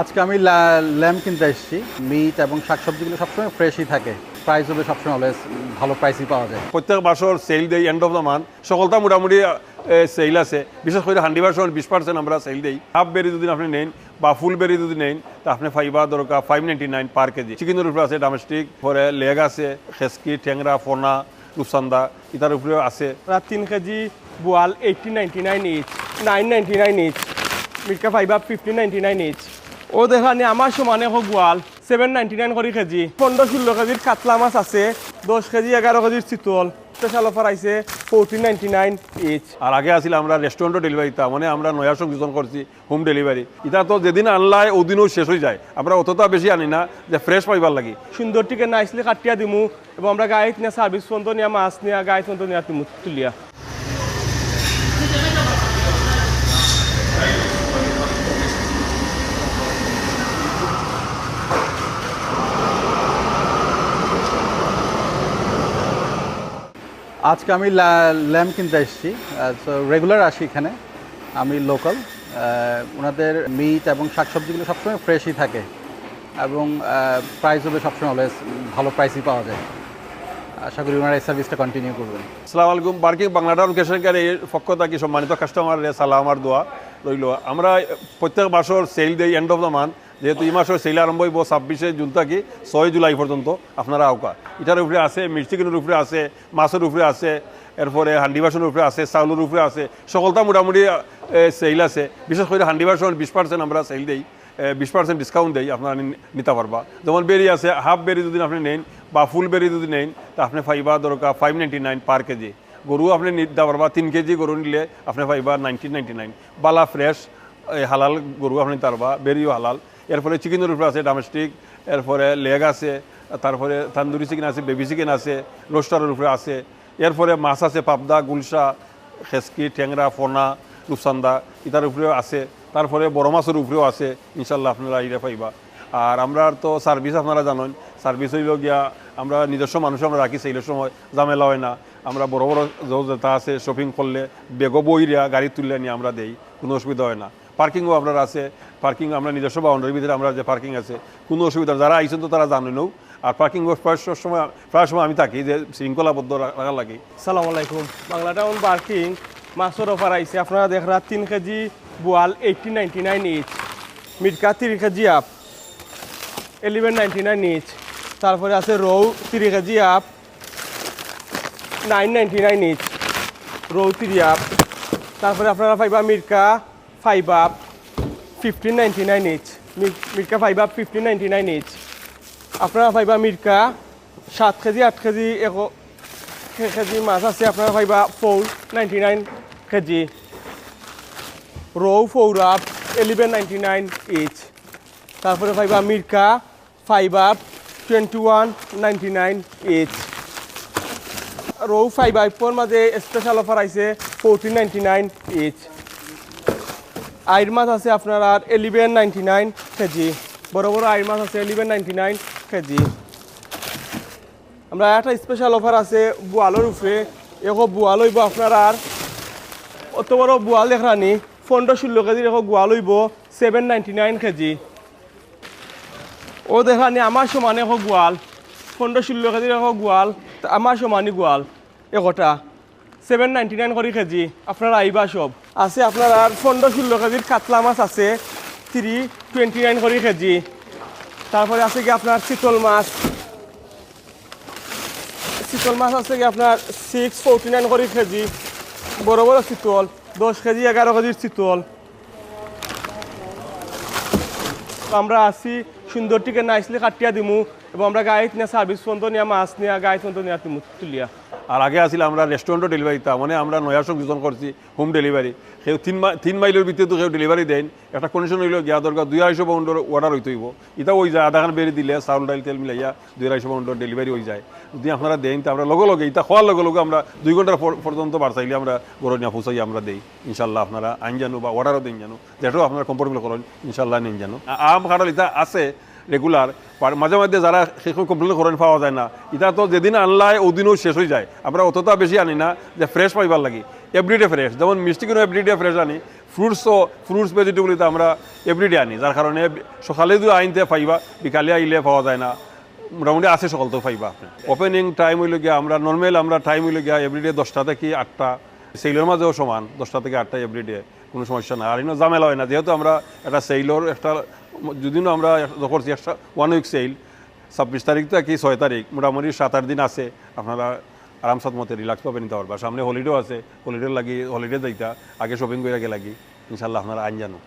আজকে আমি ল্যাম্প কিনতে এসেছি। মিট এবং শাকসবজিগুলো সবসময় ফ্রেশই থাকে। প্রাইস হবে সবসময় অলওয়েজ ভালো প্রাইসই পাওয়া যায়। প্রত্যেক মাসের সেল দেই এন্ড অফ দ্য মান্থ সকলটা মোটামুটি সেল আছে। বিশেষ করে হান্ডি পার্সেন্ট বিশ পার্সেন্ট আমরা সেল দেই। হাফ বেরি যদি আপনি নেন বা ফুল বেরি যদি নেন তা আপনি ফাইবা দরকার five ninety nine per kg চিকেনের উপরে আছে ডামেস্টিক পরে লেগ আছে খেসকি ঠেংরা ফোনা রূপসান্দা ইতার উপরেও আছে। তিন কেজি বোয়াল eighty ninety nine each nine ninety nine each মিটকা five fifty ninety nine each ও দেখানি আমার সমানে হোক বোয়াল সেভেন নাইনটি নাইন করে কেজি। পনেরো ষোলো কেজির কাতলা মাছ আছে দশ কেজি এগারো কেজির চিতল। স্পেশাল অফার আইছে ফোরটিন নাইনটি নাইন ইচ আর আগে আসিল আমরা রেস্টুরেন্টও ডেলিভারি তা মানে আমরা নয়া সংযোজন করছি হোম ডেলিভারি এটা তো যেদিন আনলাই ওদিনও শেষ হয়ে যায়। আমরা অতটা বেশি আনি না যে ফ্রেশ পাইবার লাগি। সুন্দর টিকে নাইসলি কাটিয়া দিমু এবং আমরা গাড়িত নিয়ে সার্ভিস পর্যন্ত নিয়ে মাছ নিয়ে গাড়ি পর্যন্ত নিয়ে তুলিয়া। আজকে আমি ল্যাম্প কিনতে এসেছি। রেগুলার আসি এখানে। আমি লোকাল ওনাদের মিট এবং শাকসবজিগুলো সবসময় ফ্রেশই থাকে এবং প্রাইস হবে সবসময় অলওয়েজ ভালো প্রাইসই পাওয়া যায়। আশা করি ওনারা এই সার্ভিসটা কন্টিনিউ করবেন। আসসালামু আলাইকুম, বার্কিং বাংলাটাউন কেশনকারীর পক্ষ থাকি সম্মানিত কাস্টমার সালাম আর দোয়া রইল। আমরা প্রত্যেক মাসের সেল দেই এন্ড অফ দ্য মান্থ যেহেতু এই মাসের সেল আরম্ভ হইব ছাব্বিশে জুন থাকি ছয় জুলাই পর্যন্ত, আপনারা আওকা। ইটার উপরে আছে মির্চিকেনের উপরে আছে, মাছের উপরে আছে, এরপরে হান্ডি বাসনের উপরে আছে, চাউলের উপরে আছে, সকলটা মোটামুটি সেল আছে। বিশেষ করে হান্ডি বাসন বিশ পার্সেন্ট আমরা সেল দিই বিশ পার্সেন্ট ডিসকাউন্ট দেই, আপনারা নিতে পারবা। যেমন বেরি আছে হাফ বেরি যদি আপনি নেন বা ফুল বেরি যদি নেন, তা আপনি পাইবা দরকার five ninety nine per kg. গরু আপনি নিতে পারবা, তিন কেজি গরু নিলে আপনি পাইবা নাইনটিন নাইনটি নাইন বালা ফ্রেশ হালাল গরু আপনি পারবা, বেরিও হালাল। এরপরে চিকেনের উপরে আছে ডামেস্টিক এরপরে লেগ আছে তারপরে তান্দুরি চিকেন আছে বেবি চিকেন আছে রোস্টারের উপরে আছে। এরপরে মাছ আছে, পাবদা, গুলশা, খেসকি ঠেংরা ফোনা, রূপসান্দা, ইতার উপরেও আছে। তারপরে বড় মাছের উপরেও আছে। ইনশাল্লাহ আপনারা এটা পাইবা। আর আমরা তো সার্ভিস আপনারা জানেন সার্ভিস হইল গিয়া আমরা নিজস্ব মানুষ আমরা রাখি সেই সময়, ঝামেলা হয় না। আমরা বড় বড় যেটা আছে শপিং করলে বেগো বইরা গাড়ি তুললে নিয়ে আমরা দেই, কোনো অসুবিধা হয় না। পার্কিংও আপনার আছে, পার্কিং আমরা নিজস্ব বাউন্ডারির ভিতরে আমরা যে পার্কিং আছে, কোনো অসুবিধা যারা আইসেন তো তারা জানেনও আর পার্কিং প্রায় সময় প্রায় সময় আমি থাকি যে শৃঙ্খলাবদ্ধ রাখার লাগে। সালাম আলাইকুম। বাংলা টাউন পার্কিং মাছের অফার আইছে। আপনারা দেখরা তিন কেজি বোয়াল এইটটি নাইনটি নাইন ইচ মিটকা তিরিশ kg up eleven ninety nine each তারপরে আছে রৌ তিরিশ kg up nine ninety nine each রৌ তিরি আপ তারপরে আপনারা পাইবা মির্কা five up fifteen ninety nine each মির্কা five up fifteen ninety nine each আপনারা পাইবা মির্কা সাত কেজি, আট কেজি এক কেজি মাছ আছে, আপনারা ninety nine KG. রৌ four up eleven ninety nine each তারপরে পাইবা মির্কা ওয়ান নাইনটি নাইন ইচ রৌ ফাইভ আইপর মাঝে স্পেশাল অফার আইছে ফোরটিন নাইনটি নাইন ইচ আইর মাছ আছে আপনার আর এলিভেন নাইনটি নাইন কেজি। বড় বড় আইর মাছ আছে এলিভেন নাইনটি নাইন কেজি। আমরা একটা স্পেশাল অফার আছে বোয়ালের উপরে। এখন বোয়াল হইব আপনার আর অত বড় বোয়াল দেখরানি পনেরো ষোলো কেজির এখন গোয়াল হইব সেভেন নাইনটি নাইন কেজি। ও দেখানি আমার সমানে এখন গোয়াল পনেরো ষোলো কেজির এখন গোয়াল আমার সমানই গোয়াল একটা সেভেন নাইনটি নাইন করে কেজি। আপনারা আইবা সব। আছে আপনার আর পনেরো ষোলো কেজির কাতলা মাছ আছে থ্রি টোয়েন্টি নাইন করে কেজি। তারপরে আছে কি আপনার চিতল মাছ। চিতল মাছ আছে কি আপনার সিক্স ফোরটি নাইন করে কেজি। বড় বড় চিতল দশ কেজি, এগারো কেজির চিতল আমরা আসি সুন্দর টিকে নাইসলি কাটিয়া দিমু এবং আমরা গাড়িত নিয়ে সার্ভিস পর্যন্ত নিয়ে মাছ নিয়ে গাড়ি পর্যন্ত নিয়ে তুলিয়া। আর আগে আসলে আমরা রেস্টুরেন্টও ডেলিভারি তা মানে আমরা নয়া সংযোজন করছি হোম ডেলিভারি সেই তিন তিন মাইলের ভিতরে তো কেউ ডেলিভারি দেন, একটা কন্ডিশন হইল গিয়া দরকার দুই আড়াইশো পাউন্ডের অর্ডার হইতে হইব। এটা ওই যায়, আধা খান বেরি দিলে, চাউল ডাইল তেল মিলাইয়া দুই আড়াইশো পাউন্ডের ডেলিভারি হয়ে যায়। যদি আপনারা দেন, তা আমরা লগে লগে এটা খাওয়ার লগে লগে আমরা দুই ঘণ্টার পর- পর্যন্ত বাড়াইলে আমরা গরু নিয়ে পৌঁছাই আমরা দেই। ইনশাল্লাহ আপনারা আইন জানো বা অর্ডারও দিন জানো। যেটাও আপনারা কমফোর্টেবল করেন, ইনশাল্লাহ নিন জানো। আম খাটাল এটা আছে রেগুলার মাঝে মাঝে যারা শেষ কমপ্লেন করেন পাওয়া যায় না এটা তো যেদিন আনলাই ওদিনও শেষ হয়ে যায়। আমরা অতটা বেশি আনি না যে ফ্রেশ পাইবার লাগি। এভরিডে ফ্রেশ যেমন মিষ্টি কিনো এভরিডে ফ্রেশ আনি ফ্রুটসও ফ্রুটস ভেজিটেবলতে আমরা এভরিডে আনি যার কারণে সকালে যদি আইনতে পাইবা বিকালে আইলে পাওয়া যায় না। মোটামুটি আছে সকাল তো পাইবা ওপেনিং টাইম হইলে গিয়া আমরা নর্মাল আমরা টাইম হইলে গিয়া এভরিডে দশটা থেকে আটটা। সেইলের মাঝেও সমান, দশটা থেকে আটটা এভরিডে কোনো সমস্যা না আর এই ঝামেলা হয় না। যেহেতু আমরা একটা সেইলর একটা যদিও আমরা করছি, একটা ওয়ান উইক সেইল ছাব্বিশ তারিখ থেকে ছয় তারিখ, মোটামুটি সাত আট দিন আছে। আপনারা আরামসাত মতে রিল্যাক্স পাবেন নিতে পারবা সামনে হলিডেও আছে। হলিডে লাগি হলিডে যাইতা, আগে শপিং করে আগে লাগি ইনশাল্লাহ আপনারা আইন জানো